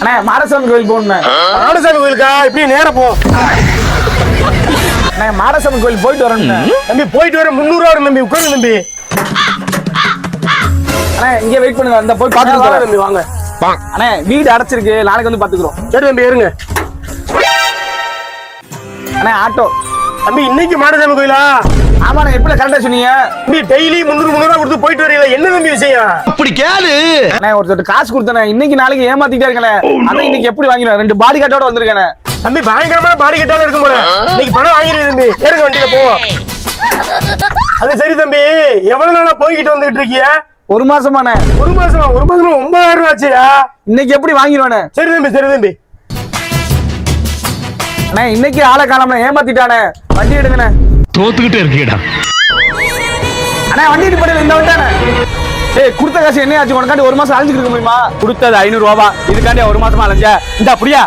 அண்ணே மாடசாமி கோயில் போகணும் ஆனசாமி கோயிலுக்கா? இப்படி நேரா போ. அண்ணே மாடசாமி கோயில் போயிட்டு வரேன் தம்பி போயிட்டு வர முந்நூறுவா வரும் தம்பி உட்காரு தம்பி. அண்ணே இங்கே வெயிட் பண்ணுங்க அந்த போய் பார்த்துட்டு தம்பி வாங்க. அண்ணே வீடு அடைச்சிருக்கு நாளைக்கு வந்து பாத்துக்கிறோம் சரி தம்பி இருங்க அண்ணே ஆட்டோ. தம்பி இன்னைக்கு மாடசாமி கோயிலா? ஆமாண்ணே எப்படி கரெக்டா சொன்னீங்க? தம்பி டெய்லி முந்நூறு முந்நூறுவா கொடுத்து போயிட்டு வரீங்களா என்ன தம்பி விஷயம்? அப்படி கேளு. அண்ணே ஒருத்தர் காசு கொடுத்தனே இன்னைக்கு நாளைக்கு ஏமாத்திட்டே இருக்கேன் அதான் இன்னைக்கு எப்படி வாங்கிடுவேன் ரெண்டு பாடி கார்டோட வந்திருக்கேன் தம்பி பயங்கரமான பாடி கட்டால இருக்கும் போல இன்னைக்கு பணம் வாங்கிடுது தம்பி. ஏறுங்க வண்டியில போவோம் அது சரி தம்பி எவ்வளவு நாளா போய்கிட்டு வந்துகிட்டு இருக்கிய? ஒரு மாசமாண்ணே. ஒரு மாசமா? ஒரு மாசமா ஒன்பதாயிரம் ரூபாய் ஆச்சுயா? இன்னைக்கு எப்படி வாங்கிடுவானே சரி தம்பி சரி தம்பி. அண்ணே இன்னைக்கு ஆளை காணாம ஏமாத்திட்டானே. வண்டி எடுங்கண்ணே. தோத்துக்கிட்டே இருக்கீடா அண்ணே வண்டி போட்டு இந்த வந்தானே ஏய் கொடுத்த காசு என்ன ஆச்சு? உனக்காண்டி ஒரு மாசம் அழிஞ்சுட்டு இருக்க முடியுமா? கொடுத்தது ஐநூறு ரூபா இதுக்காண்டி ஒரு மாசமா அலைஞ்ச இந்த அப்படியா